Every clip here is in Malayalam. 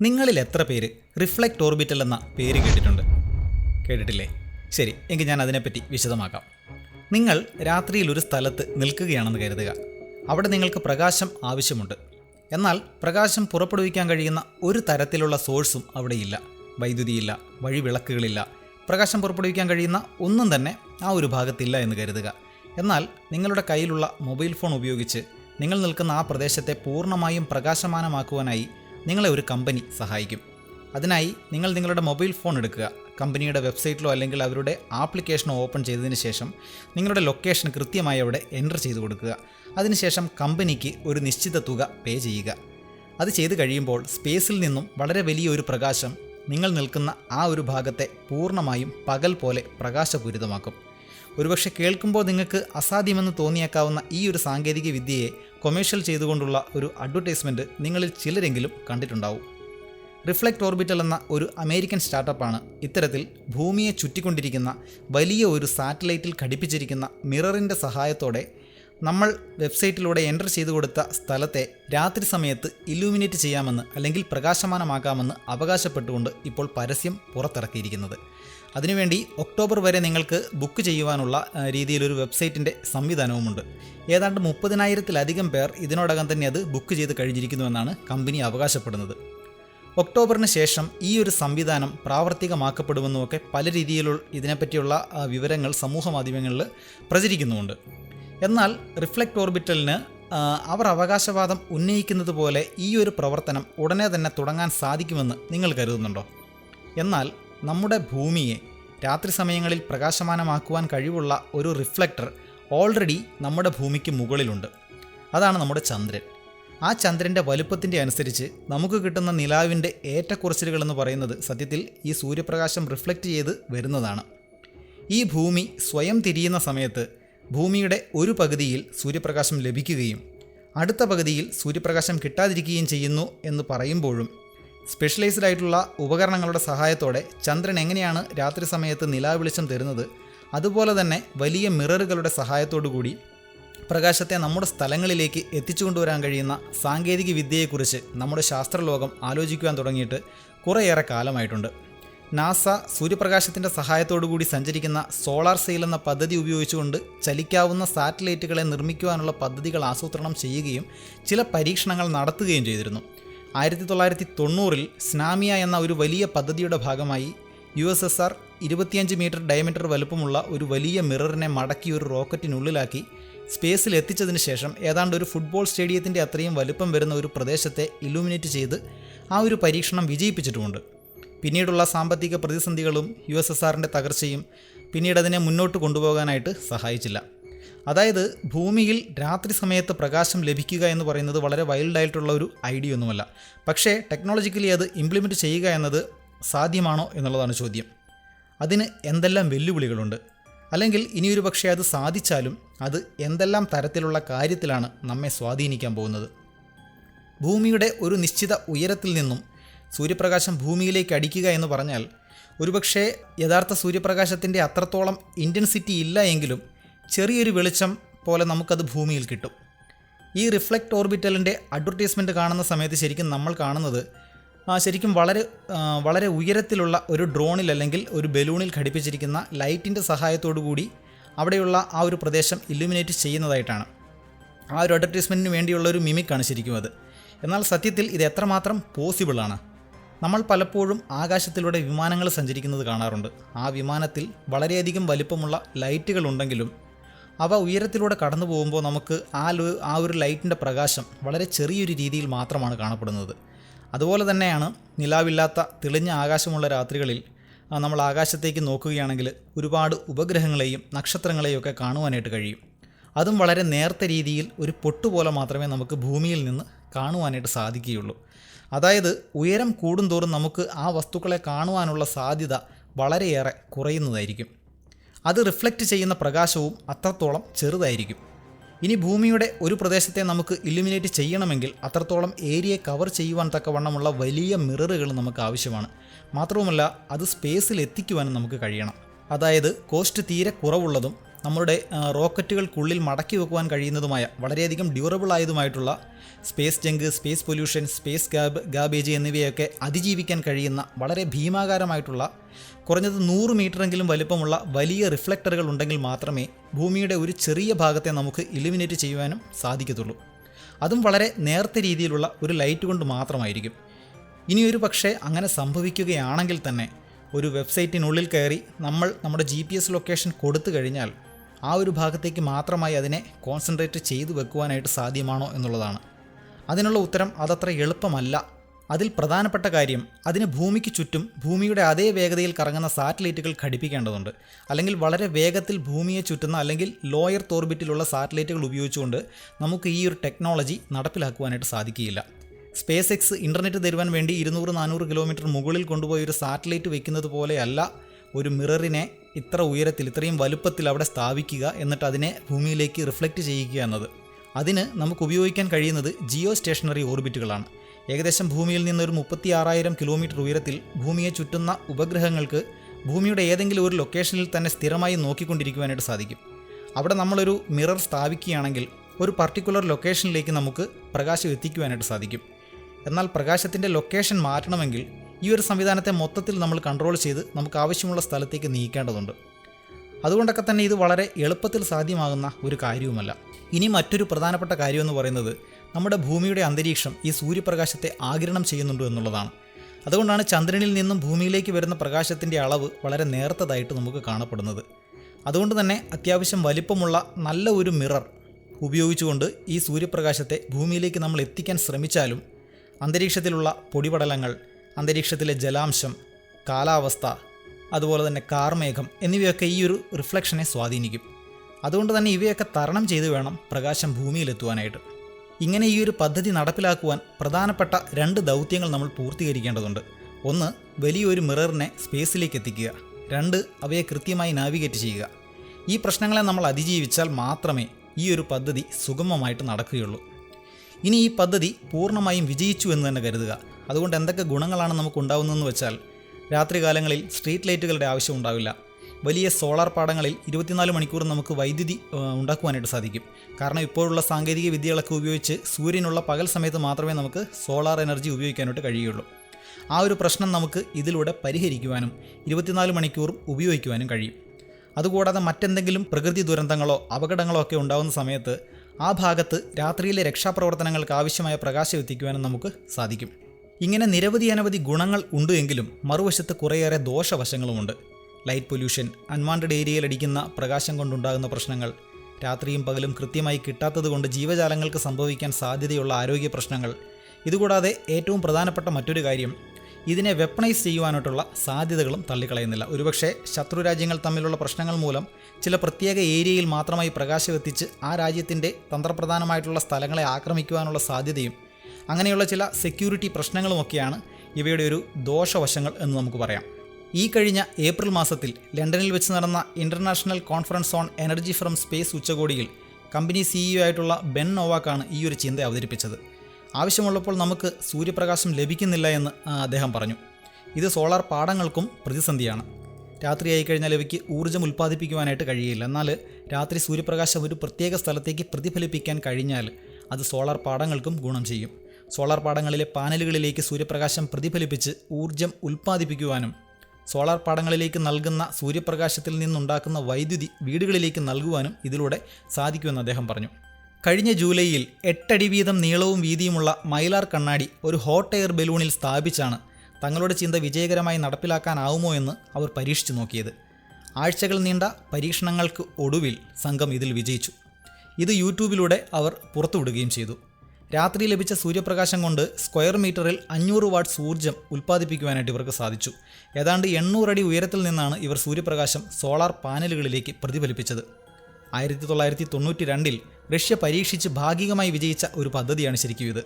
നിങ്ങളിൽ എത്ര പേര്? റിഫ്ലക്റ്റ് ഓർബിറ്റൽ എന്ന പേര് കേട്ടിട്ടുണ്ട്. കേട്ടിട്ടില്ലേ? ശരി എങ്കിൽ ഞാൻ അതിനെപ്പറ്റി വിശദമാക്കാം. നിങ്ങൾ രാത്രിയിൽ ഒരു സ്ഥലത്ത് നിൽക്കുകയാണെന്ന് കരുതുക. അവിടെ നിങ്ങൾക്ക് പ്രകാശം ആവശ്യമുണ്ട്. എന്നാൽ പ്രകാശം പുറപ്പെടുവിക്കാൻ കഴിയുന്ന ഒരു തരത്തിലുള്ള സോഴ്സും അവിടെയില്ല. വൈദ്യുതിയില്ല വഴിവിളക്കുകളില്ല. പ്രകാശം പുറപ്പെടുവിക്കാൻ കഴിയുന്ന ഒന്നും തന്നെ ആ ഒരു ഭാഗത്തില്ല എന്ന് കരുതുക. എന്നാൽ നിങ്ങളുടെ കയ്യിലുള്ള മൊബൈൽ ഫോൺ ഉപയോഗിച്ച് നിങ്ങൾ നിൽക്കുന്ന ആ പ്രദേശത്തെ പൂർണമായും പ്രകാശമാനമാക്കുവാനായി നിങ്ങളെ ഒരു കമ്പനി സഹായിക്കും. അതിനായി നിങ്ങൾ നിങ്ങളുടെ മൊബൈൽ ഫോൺ എടുക്കുക. കമ്പനിയുടെ വെബ്സൈറ്റിലോ അല്ലെങ്കിൽ അവരുടെ ആപ്ലിക്കേഷനോ ഓപ്പൺ ചെയ്തതിന് ശേഷം നിങ്ങളുടെ ലൊക്കേഷൻ കൃത്യമായി അവിടെ എന്റർ ചെയ്ത് കൊടുക്കുക. അതിനുശേഷം കമ്പനിക്ക് ഒരു നിശ്ചിത തുക പേ ചെയ്യുക. അത് ചെയ്തു കഴിയുമ്പോൾ സ്പേസിൽ നിന്നും വളരെ വലിയ ഒരു പ്രകാശം നിങ്ങൾ നിൽക്കുന്ന ആ ഒരു ഭാഗത്തെ പൂർണമായും പകൽ പോലെ പ്രകാശപൂരിതമാക്കും. ഒരുപക്ഷെ കേൾക്കുമ്പോൾ നിങ്ങൾക്ക് അസാധ്യമെന്ന് തോന്നിയേക്കാവുന്ന ഈ ഒരു സാങ്കേതിക വിദ്യയെ കൊമേഴ്ഷ്യൽ ചെയ്തുകൊണ്ടുള്ള ഒരു അഡ്വർടൈസ്മെന്റ് നിങ്ങളിൽ ചിലരെങ്കിലും കണ്ടിട്ടുണ്ടാവും. റിഫ്ലക്റ്റ് ഓർബിറ്റൽ എന്ന ഒരു അമേരിക്കൻ സ്റ്റാർട്ടപ്പാണ് ഇത്തരത്തിൽ ഭൂമിയെ ചുറ്റിക്കൊണ്ടിരിക്കുന്ന വലിയ ഒരു സാറ്റലൈറ്റിൽ ഘടിപ്പിച്ചിരിക്കുന്ന മിററിന്റെ സഹായത്തോടെ നമ്മൾ വെബ്സൈറ്റിലൂടെ എന്റർ ചെയ്തു കൊടുത്ത സ്ഥലത്തെ രാത്രി സമയത്ത് ഇലൂമിനേറ്റ് ചെയ്യാമെന്ന് അല്ലെങ്കിൽ പ്രകാശമാനമാക്കാമെന്ന് അവകാശപ്പെട്ടുകൊണ്ട് ഇപ്പോൾ പരസ്യം പുറത്തിറക്കിയിരിക്കുന്നത്. അതിനുവേണ്ടി ഒക്ടോബർ വരെ നിങ്ങൾക്ക് ബുക്ക് ചെയ്യുവാനുള്ള രീതിയിലൊരു വെബ്സൈറ്റിന്റെ സംവിധാനവുമുണ്ട്. ഏതാണ്ട് മുപ്പതിനായിരത്തിലധികം പേർ ഇതിനോടകം തന്നെ അത് ബുക്ക് ചെയ്ത് കഴിഞ്ഞിരിക്കുന്നുവെന്നാണ് കമ്പനി അവകാശപ്പെടുന്നത്. ഒക്ടോബറിന് ശേഷം ഈ ഒരു സംവിധാനം പ്രാവർത്തികമാക്കപ്പെടുമെന്നുമൊക്കെ പല രീതിയിലുള്ള ഇതിനെപ്പറ്റിയുള്ള വിവരങ്ങൾ സമൂഹ മാധ്യമങ്ങളിൽ പ്രചരിക്കുന്നുമുണ്ട്. എന്നാൽ റിഫ്ലക്റ്റ് ഓർബിറ്റലിന് അവർ അവകാശവാദം ഉന്നയിക്കുന്നത് പോലെ ഈ ഒരു പ്രവർത്തനം ഉടനെ തന്നെ തുടങ്ങാൻ സാധിക്കുമെന്ന് നിങ്ങൾ കരുതുന്നുണ്ടോ? എന്നാൽ നമ്മുടെ ഭൂമിയെ രാത്രി സമയങ്ങളിൽ പ്രകാശമാനമാക്കുവാൻ കഴിവുള്ള ഒരു റിഫ്ലക്ടർ ഓൾറെഡി നമ്മുടെ ഭൂമിക്ക് മുകളിലുണ്ട്. അതാണ് നമ്മുടെ ചന്ദ്രൻ. ആ ചന്ദ്രന്റെ വലുപ്പത്തിന്റെ അനുസരിച്ച് നമുക്ക് കിട്ടുന്ന നിലാവിന്റെ ഏറ്റക്കുറച്ചിലുകൾ എന്ന് പറയുന്നത് സത്യത്തിൽ ഈ സൂര്യപ്രകാശം റിഫ്ലക്റ്റ് ചെയ്ത് വരുന്നതാണ്. ഈ ഭൂമി സ്വയം തിരിയുന്ന സമയത്ത് ഭൂമിയുടെ ഒരു പകുതിയിൽ സൂര്യപ്രകാശം ലഭിക്കുകയും അടുത്ത പകുതിയിൽ സൂര്യപ്രകാശം കിട്ടാതിരിക്കുകയും ചെയ്യുന്നു എന്ന് പറയുമ്പോഴും സ്പെഷ്യലൈസ്ഡ് ആയിട്ടുള്ള ഉപകരണങ്ങളുടെ സഹായത്തോടെ ചന്ദ്രൻ എങ്ങനെയാണ് രാത്രി സമയത്ത് നിലാവെളിച്ചം തരുന്നത് അതുപോലെ തന്നെ വലിയ മിററുകളുടെ സഹായത്തോടു കൂടി പ്രകാശത്തെ നമ്മുടെ സ്ഥലങ്ങളിലേക്ക് എത്തിച്ചു കൊണ്ടുവരാൻ കഴിയുന്ന സാങ്കേതിക വിദ്യയെക്കുറിച്ച് നമ്മുടെ ശാസ്ത്രലോകം ആലോചിക്കുവാൻ തുടങ്ങിയിട്ട് കുറേയേറെ കാലമായിട്ടുണ്ട്. നാസ സൂര്യപ്രകാശത്തിന്റെ സഹായത്തോടുകൂടി സഞ്ചരിക്കുന്ന സോളാർ സെയിൽ എന്ന പദ്ധതി ഉപയോഗിച്ചുകൊണ്ട് ചലിക്കാവുന്ന സാറ്റലൈറ്റുകളെ നിർമ്മിക്കുവാനുള്ള പദ്ധതികൾ ആസൂത്രണം ചെയ്യുകയും ചില പരീക്ഷണങ്ങൾ നടത്തുകയും ചെയ്തിരുന്നു. ആയിരത്തി തൊള്ളായിരത്തി തൊണ്ണൂറിൽ സ്നാമിയ എന്ന ഒരു വലിയ പദ്ധതിയുടെ ഭാഗമായി യു എസ് എസ് ആർ ഇരുപത്തിയഞ്ച് മീറ്റർ ഡയമീറ്റർ വലുപ്പമുള്ള ഒരു വലിയ മിററിനെ മടക്കി ഒരു റോക്കറ്റിനുള്ളിലാക്കി സ്പേസിൽ എത്തിച്ചതിന് ശേഷം ഏതാണ്ട് ഒരു ഫുട്ബോൾ സ്റ്റേഡിയത്തിന്റെ അത്രയും വലുപ്പം വരുന്ന ഒരു പ്രദേശത്തെ ഇലൂമിനേറ്റ് ചെയ്ത് ആ ഒരു പരീക്ഷണം വിജയിപ്പിച്ചിട്ടുമുണ്ട്. പിന്നീടുള്ള സാമ്പത്തിക പ്രതിസന്ധികളും യു എസ് എസ് ആറിന്റെ തകർച്ചയും പിന്നീട് അതിനെ മുന്നോട്ട് കൊണ്ടുപോകാനായിട്ട് സഹായിച്ചില്ല. അതായത് ഭൂമിയിൽ രാത്രി സമയത്ത് പ്രകാശം ലഭിക്കുക എന്ന് പറയുന്നത് വളരെ വൈൽഡായിട്ടുള്ള ഒരു ഐഡിയ ഒന്നുമല്ല. പക്ഷേ ടെക്നോളജിക്കലി അത് ഇംപ്ലിമെന്റ് ചെയ്യുക എന്നത് സാധ്യമാണോ എന്നുള്ളതാണ് ചോദ്യം. അതിന് എന്തെല്ലാം വെല്ലുവിളികളുണ്ട്? അല്ലെങ്കിൽ ഇനിയൊരു പക്ഷേ അത് സാധിച്ചാലും അത് എന്തെല്ലാം തരത്തിലുള്ള കാര്യത്തിലാണ് നമ്മെ സ്വാധീനിക്കാൻ പോകുന്നത്? ഭൂമിയുടെ ഒരു നിശ്ചിത ഉയരത്തിൽ നിന്നും സൂര്യപ്രകാശം ഭൂമിയിലേക്ക് അടിക്കുക എന്ന് പറഞ്ഞാൽ ഒരുപക്ഷേ യഥാർത്ഥ സൂര്യപ്രകാശത്തിന്റെ അത്രത്തോളം ഇന്റൻസിറ്റി ഇല്ല എങ്കിലും ചെറിയൊരു വെളിച്ചം പോലെ നമുക്കത് ഭൂമിയിൽ കിട്ടും. ഈ റിഫ്ലക്റ്റ് ഓർബിറ്റലിന്റെ അഡ്വർടൈസ്മെന്റ് കാണുന്ന സമയത്ത് ശരിക്കും നമ്മൾ കാണുന്നത് ശരിക്കും വളരെ വളരെ ഉയരത്തിലുള്ള ഒരു ഡ്രോണിൽ അല്ലെങ്കിൽ ഒരു ബലൂണിൽ ഘടിപ്പിച്ചിരിക്കുന്ന ലൈറ്റിന്റെ സഹായത്തോടു കൂടി അവിടെയുള്ള ആ ഒരു പ്രദേശം ഇല്ലുമിനേറ്റ് ചെയ്യുന്നതായിട്ടാണ്. ആ ഒരു അഡ്വർടൈസ്മെന്റിന് വേണ്ടിയുള്ള ഒരു മിമിക്കാണ് ശരിക്കും അത്. എന്നാൽ സത്യത്തിൽ ഇത് എത്രമാത്രം പോസിബിളാണ് നമ്മൾ പലപ്പോഴും ആകാശത്തിലൂടെ വിമാനങ്ങൾ സഞ്ചരിക്കുന്നത് കാണാറുണ്ട്. ആ വിമാനത്തിൽ വളരെയധികം വലിപ്പമുള്ള ലൈറ്റുകൾ ഉണ്ടെങ്കിലും അവ ഉയരത്തിലൂടെ കടന്നു പോകുമ്പോൾ നമുക്ക് ആ ആ ഒരു ലൈറ്റിന്റെ പ്രകാശം വളരെ ചെറിയൊരു രീതിയിൽ മാത്രമാണ് കാണപ്പെടുന്നത്. അതുപോലെ തന്നെയാണ് നിലാവില്ലാത്ത തെളിഞ്ഞ ആകാശമുള്ള രാത്രികളിൽ നമ്മൾ ആകാശത്തേക്ക് നോക്കുകയാണെങ്കിൽ ഒരുപാട് ഉപഗ്രഹങ്ങളെയും നക്ഷത്രങ്ങളെയും ഒക്കെ കാണുവാനായിട്ട് കഴിയും. അതും വളരെ നേർത്ത രീതിയിൽ ഒരു പൊട്ടുപോലെ മാത്രമേ നമുക്ക് ഭൂമിയിൽ നിന്ന് കാണുവാനായിട്ട് സാധിക്കുകയുള്ളൂ. അതായത് ഉയരം കൂടുന്തോറും നമുക്ക് ആ വസ്തുക്കളെ കാണുവാനുള്ള സാധ്യത വളരെയേറെ കുറയുന്നതായിരിക്കും. അത് റിഫ്ലക്റ്റ് ചെയ്യുന്ന പ്രകാശവും അത്രത്തോളം ചെറുതായിരിക്കും. ഇനി ഭൂമിയുടെ ഒരു പ്രദേശത്തെ നമുക്ക് ഇലുമിനേറ്റ് ചെയ്യണമെങ്കിൽ അത്രത്തോളം ഏരിയയെ കവർ ചെയ്യുവാൻ തക്കവണ്ണമുള്ള വലിയ മിററുകൾ നമുക്ക് ആവശ്യമാണ്. മാത്രവുമല്ല അത് സ്പേസിൽ എത്തിക്കുവാനും നമുക്ക് കഴിയണം. അതായത് കോസ്റ്റ് തീരെ കുറവുള്ളതും നമ്മുടെ റോക്കറ്റുകൾക്കുള്ളിൽ മടക്കി വെക്കുവാൻ കഴിയുന്നതുമായ വളരെയധികം durable ആയതുമായിട്ടുള്ള space junk space pollution space ഗാബ് garbage എന്നിവയൊക്കെ അതിജീവിക്കാൻ കഴിയുന്ന വളരെ ഭീമാകാരമായിട്ടുള്ള കുറഞ്ഞത് നൂറ് മീറ്ററെങ്കിലും വലിപ്പമുള്ള വലിയ റിഫ്ലക്ടറുകൾ ഉണ്ടെങ്കിൽ മാത്രമേ ഭൂമിയുടെ ഒരു ചെറിയ ഭാഗത്തെ നമുക്ക് ഇലിമിനേറ്റ് ചെയ്യുവാനും സാധിക്കത്തുള്ളൂ. അതും വളരെ നേർത്ത രീതിയിലുള്ള ഒരു ലൈറ്റ് കൊണ്ട് മാത്രമായിരിക്കും. ഇനിയൊരു പക്ഷേ അങ്ങനെ സംഭവിക്കുകയാണെങ്കിൽ തന്നെ ഒരു വെബ്സൈറ്റിനുള്ളിൽ കയറി നമ്മൾ നമ്മുടെ ജി പി എസ് ലൊക്കേഷൻ കൊടുത്തു കഴിഞ്ഞാൽ ആ ഒരു ഭാഗത്തേക്ക് മാത്രമായി അതിനെ കോൺസെൻട്രേറ്റ് ചെയ്തു വെക്കുവാനായിട്ട് സാധ്യമാണോ എന്നുള്ളതാണ്. അതിനുള്ള ഉത്തരം അതത്ര എളുപ്പമല്ല. അതിൽ പ്രധാനപ്പെട്ട കാര്യം അതിന് ഭൂമിക്ക് ചുറ്റും ഭൂമിയുടെ അതേ വേഗതയിൽ കറങ്ങുന്ന സാറ്റലൈറ്റുകൾ ഘടിപ്പിക്കേണ്ടതുണ്ട്. അല്ലെങ്കിൽ വളരെ വേഗത്തിൽ ഭൂമിയെ ചുറ്റുന്ന അല്ലെങ്കിൽ ലോയർ തോർബിറ്റിലുള്ള സാറ്റലൈറ്റുകൾ ഉപയോഗിച്ചുകൊണ്ട് നമുക്ക് ഈ ഒരു ടെക്നോളജി നടപ്പിലാക്കുവാനായിട്ട് സാധിക്കുകയില്ല. സ്പേസ് എക്സ് ഇന്റർനെറ്റ് തരുവാൻ വേണ്ടി ഇരുന്നൂറ് നാനൂറ് കിലോമീറ്റർ മുകളിൽ കൊണ്ടുപോയി ഒരു സാറ്റലൈറ്റ് വെക്കുന്നത് പോലെയല്ല ഒരു മിററിനെ ഇത്ര ഉയരത്തിൽ ഇത്രയും വലുപ്പത്തിൽ അവിടെ സ്ഥാപിക്കുക എന്നിട്ട് അതിനെ ഭൂമിയിലേക്ക് റിഫ്ലക്റ്റ് ചെയ്യുക എന്നത്. അതിന് നമുക്ക് ഉപയോഗിക്കാൻ കഴിയുന്നത് ജിയോ സ്റ്റേഷനറി ഓർബിറ്റുകളാണ്. ഏകദേശം ഭൂമിയിൽ നിന്ന് ഒരു മുപ്പത്തി ആറായിരം കിലോമീറ്റർ ഉയരത്തിൽ ഭൂമിയെ ചുറ്റുന്ന ഉപഗ്രഹങ്ങൾക്ക് ഭൂമിയുടെ ഏതെങ്കിലും ഒരു ലൊക്കേഷനിൽ തന്നെ സ്ഥിരമായി നോക്കിക്കൊണ്ടിരിക്കുവാനായിട്ട് സാധിക്കും. അവിടെ നമ്മളൊരു മിറർ സ്ഥാപിക്കുകയാണെങ്കിൽ ഒരു പർട്ടിക്കുലർ ലൊക്കേഷനിലേക്ക് നമുക്ക് പ്രകാശം എത്തിക്കുവാനായിട്ട് സാധിക്കും. എന്നാൽ പ്രകാശത്തിന്റെ ലൊക്കേഷൻ മാറ്റണമെങ്കിൽ ഈ ഒരു സംവിധാനത്തെ മൊത്തത്തിൽ നമ്മൾ കൺട്രോൾ ചെയ്ത് നമുക്ക് ആവശ്യമുള്ള സ്ഥലത്തേക്ക് നീക്കേണ്ടതുണ്ട്. അതുകൊണ്ടൊക്കെ തന്നെ ഇത് വളരെ എളുപ്പത്തിൽ സാധ്യമാകുന്ന ഒരു കാര്യവുമല്ല. ഇനി മറ്റൊരു പ്രധാനപ്പെട്ട കാര്യമെന്ന് പറയുന്നത് നമ്മുടെ ഭൂമിയുടെ അന്തരീക്ഷം ഈ സൂര്യപ്രകാശത്തെ ആഗിരണം ചെയ്യുന്നുണ്ട് എന്നുള്ളതാണ്. അതുകൊണ്ടാണ് ചന്ദ്രനിൽ നിന്നും ഭൂമിയിലേക്ക് വരുന്ന പ്രകാശത്തിന്റെ അളവ് വളരെ നേർത്തതായിട്ട് നമുക്ക് കാണപ്പെടുന്നത്. അതുകൊണ്ട് തന്നെ അത്യാവശ്യം വലിപ്പമുള്ള നല്ല ഒരു മിറർ ഉപയോഗിച്ചുകൊണ്ട് ഈ സൂര്യപ്രകാശത്തെ ഭൂമിയിലേക്ക് നമ്മൾ എത്തിക്കാൻ ശ്രമിച്ചാലും അന്തരീക്ഷത്തിലുള്ള പൊടിപടലങ്ങൾ അന്തരീക്ഷത്തിലെ ജലാംശം കാലാവസ്ഥ അതുപോലെ തന്നെ കാർമേഘം എന്നിവയൊക്കെ ഈ ഒരു റിഫ്ലക്ഷനെ സ്വാധീനിക്കും. അതുകൊണ്ട് തന്നെ ഇവയൊക്കെ തരണം ചെയ്ത് വേണം പ്രകാശം ഭൂമിയിലെത്തുവാനായിട്ട്. ഇങ്ങനെ ഈ ഒരു പദ്ധതി നടപ്പിലാക്കുവാൻ പ്രധാനപ്പെട്ട രണ്ട് ദൗത്യങ്ങൾ നമ്മൾ പൂർത്തീകരിക്കേണ്ടതുണ്ട്. ഒന്ന് വലിയൊരു മിററിനെ സ്പേസിലേക്ക് എത്തിക്കുക രണ്ട് അവയെ കൃത്യമായി നാവിഗേറ്റ് ചെയ്യുക. ഈ പ്രശ്നങ്ങളെ നമ്മൾ അതിജീവിച്ചാൽ മാത്രമേ ഈ ഒരു പദ്ധതി സുഗമമായിട്ട് നടക്കുകയുള്ളൂ. ഇനി ഈ പദ്ധതി പൂർണമായും വിജയിച്ചു എന്ന് തന്നെ കരുതുക. അതുകൊണ്ട് എന്തൊക്കെ ഗുണങ്ങളാണ് നമുക്ക് ഉണ്ടാവുന്നതെന്ന് വെച്ചാൽ രാത്രികാലങ്ങളിൽ സ്ട്രീറ്റ് ലൈറ്റുകളുടെ ആവശ്യം ഉണ്ടാവില്ല. വലിയ സോളാർ പാടങ്ങളിൽ ഇരുപത്തിനാല് മണിക്കൂർ നമുക്ക് വൈദ്യുതി ഉണ്ടാക്കുവാനായിട്ട് സാധിക്കും. കാരണം ഇപ്പോഴുള്ള സാങ്കേതിക വിദ്യകളൊക്കെ ഉപയോഗിച്ച് സൂര്യനുള്ള പകൽ സമയത്ത് മാത്രമേ നമുക്ക് സോളാർ എനർജി ഉപയോഗിക്കാനായിട്ട് കഴിയുള്ളൂ. ആ ഒരു പ്രശ്നം നമുക്ക് ഇതിലൂടെ പരിഹരിക്കുവാനും ഇരുപത്തിനാല് മണിക്കൂറും ഉപയോഗിക്കുവാനും കഴിയും. അതുകൂടാതെ മറ്റെന്തെങ്കിലും പ്രകൃതി ദുരന്തങ്ങളോ അപകടങ്ങളോ ഒക്കെ ഉണ്ടാകുന്ന സമയത്ത് ആ ഭാഗത്ത് രാത്രിയിലെ രക്ഷാപ്രവർത്തനങ്ങൾക്ക് ആവശ്യമായ പ്രകാശം എത്തിക്കുവാനും നമുക്ക് സാധിക്കും. ഇങ്ങനെ നിരവധി അനവധി ഗുണങ്ങൾ ഉണ്ട് എങ്കിലും മറുവശത്ത് കുറേയേറെ ദോഷവശങ്ങളുമുണ്ട്. ലൈറ്റ് പൊല്യൂഷൻ അൺവാണ്ടഡ് ഏരിയയിൽ അടിക്കുന്ന പ്രകാശം കൊണ്ടുണ്ടാകുന്ന പ്രശ്നങ്ങൾ രാത്രിയും പകലും കൃത്യമായി കിട്ടാത്തതുകൊണ്ട് ജീവജാലങ്ങൾക്ക് സംഭവിക്കാൻ സാധ്യതയുള്ള ആരോഗ്യ പ്രശ്നങ്ങൾ. ഇതുകൂടാതെ ഏറ്റവും പ്രധാനപ്പെട്ട മറ്റൊരു കാര്യം ഇതിനെ വെപ്പണൈസ് ചെയ്യുവാനായിട്ടുള്ള സാധ്യതകളും തള്ളിക്കളയുന്നില്ല. ഒരുപക്ഷെ ശത്രു രാജ്യങ്ങൾ തമ്മിലുള്ള പ്രശ്നങ്ങൾ മൂലം ചില പ്രത്യേക ഏരിയയിൽ മാത്രമായി പ്രകാശമെത്തിച്ച് ആ രാജ്യത്തിന്റെ തന്ത്രപ്രധാനമായിട്ടുള്ള സ്ഥലങ്ങളെ ആക്രമിക്കുവാനുള്ള സാധ്യതയും അങ്ങനെയുള്ള ചില സെക്യൂരിറ്റി പ്രശ്നങ്ങളുമൊക്കെയാണ് ഇവയുടെ ഒരു ദോഷവശങ്ങൾ എന്ന് നമുക്ക് പറയാം. ഈ കഴിഞ്ഞ ഏപ്രിൽ മാസത്തിൽ ലണ്ടനിൽ വെച്ച് നടന്ന international conference on energy from space ഉച്ചകോടിയിൽ കമ്പനി സിഇഒ ആയിട്ടുള്ള ബെൻ നോവാക്കാണ് ഈ ഒരു ചിന്ത അവതരിപ്പിച്ചത്. ആവശ്യമുള്ളപ്പോൾ നമുക്ക് സൂര്യപ്രകാശം ലഭിക്കുന്നില്ല എന്ന് അദ്ദേഹം പറഞ്ഞു. ഇത് സോളാർ പാടങ്ങൾക്കും പ്രതിസന്ധിയാണ്. രാത്രിയായി കഴിഞ്ഞാൽ ഇവയ്ക്ക് ഊർജം ഉൽപ്പാദിപ്പിക്കുവാനായിട്ട് കഴിയില്ല. എന്നാൽ രാത്രി സൂര്യപ്രകാശം ഒരു പ്രത്യേക സ്ഥലത്തേക്ക് പ്രതിഫലിപ്പിക്കാൻ കഴിഞ്ഞാൽ അത് സോളാർ പാടങ്ങൾക്കും ഗുണം ചെയ്യും. സോളാർ പാടങ്ങളിലെ പാനലുകളിലേക്ക് സൂര്യപ്രകാശം പ്രതിഫലിപ്പിച്ച് ഊർജം ഉൽപ്പാദിപ്പിക്കുവാനും സോളാർ പാടങ്ങളിലേക്ക് നൽകുന്ന സൂര്യപ്രകാശത്തിൽ നിന്നുണ്ടാക്കുന്ന വൈദ്യുതി വീടുകളിലേക്ക് നൽകുവാനും ഇതിലൂടെ സാധിക്കുമെന്ന് അദ്ദേഹം പറഞ്ഞു. കഴിഞ്ഞ ജൂലൈയിൽ എട്ടടി വീതം നീളവും വീതിയുമുള്ള മൈലാർ കണ്ണാടി ഒരു ഹോട്ട് എയർ ബലൂണിൽ സ്ഥാപിച്ചാണ് തങ്ങളുടെ ചിന്ത വിജയകരമായി നടപ്പിലാക്കാനാവുമോ എന്ന് അവർ പരീക്ഷിച്ചു നോക്കിയത്. ആഴ്ചകൾ നീണ്ട പരീക്ഷണങ്ങൾക്ക് ഒടുവിൽ സംഘം ഇതിൽ വിജയിച്ചു. ഇത് യൂട്യൂബിലൂടെ അവർ പുറത്തുവിടുകയും ചെയ്തു. രാത്രി ലഭിച്ച സൂര്യപ്രകാശം കൊണ്ട് സ്ക്വയർ മീറ്ററിൽ അഞ്ഞൂറ് വാട്ട്സ് ഊർജം ഉൽപ്പാദിപ്പിക്കുവാനായിട്ട് ഇവർക്ക് സാധിച്ചു. ഏതാണ്ട് എണ്ണൂറടി ഉയരത്തിൽ നിന്നാണ് ഇവർ സൂര്യപ്രകാശം സോളാർ പാനലുകളിലേക്ക് പ്രതിഫലിപ്പിച്ചത്. ആയിരത്തി തൊള്ളായിരത്തി തൊണ്ണൂറ്റി രണ്ടിൽ റഷ്യ പരീക്ഷിച്ച് ഭാഗികമായി വിജയിച്ച ഒരു പദ്ധതിയാണ് ശരിക്കും ഇത്.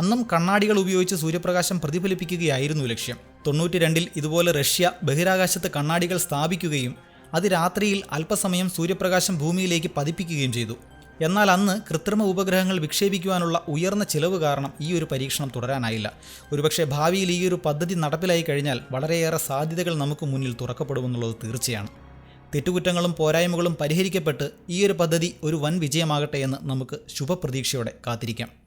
അന്നും കണ്ണാടികൾ ഉപയോഗിച്ച് സൂര്യപ്രകാശം പ്രതിഫലിപ്പിക്കുകയായിരുന്നു ലക്ഷ്യം. തൊണ്ണൂറ്റി രണ്ടിൽ ഇതുപോലെ റഷ്യ ബഹിരാകാശത്ത് കണ്ണാടികൾ സ്ഥാപിക്കുകയും അത് രാത്രിയിൽ അല്പസമയം സൂര്യപ്രകാശം ഭൂമിയിലേക്ക് പതിപ്പിക്കുകയും ചെയ്തു. എന്നാൽ അന്ന് കൃത്രിമ ഉപഗ്രഹങ്ങൾ വിക്ഷേപിക്കുവാനുള്ള ഉയർന്ന ചിലവ് കാരണം ഈ ഒരു പരീക്ഷണം തുടരാനായില്ല. ഒരുപക്ഷെ ഭാവിയിൽ ഈ ഒരു പദ്ധതി നടപ്പിലായി കഴിഞ്ഞാൽ വളരെയേറെ സാധ്യതകൾ നമുക്ക് മുന്നിൽ തുറക്കപ്പെടുമെന്നുള്ളത് തീർച്ചയാണ്. തെറ്റുകുറ്റങ്ങളും പോരായ്മകളും പരിഹരിക്കപ്പെട്ട് ഈ ഒരു പദ്ധതി ഒരു വൻ വിജയമാകട്ടെ എന്ന് നമുക്ക് ശുഭപ്രതീക്ഷയോടെ കാത്തിരിക്കാം.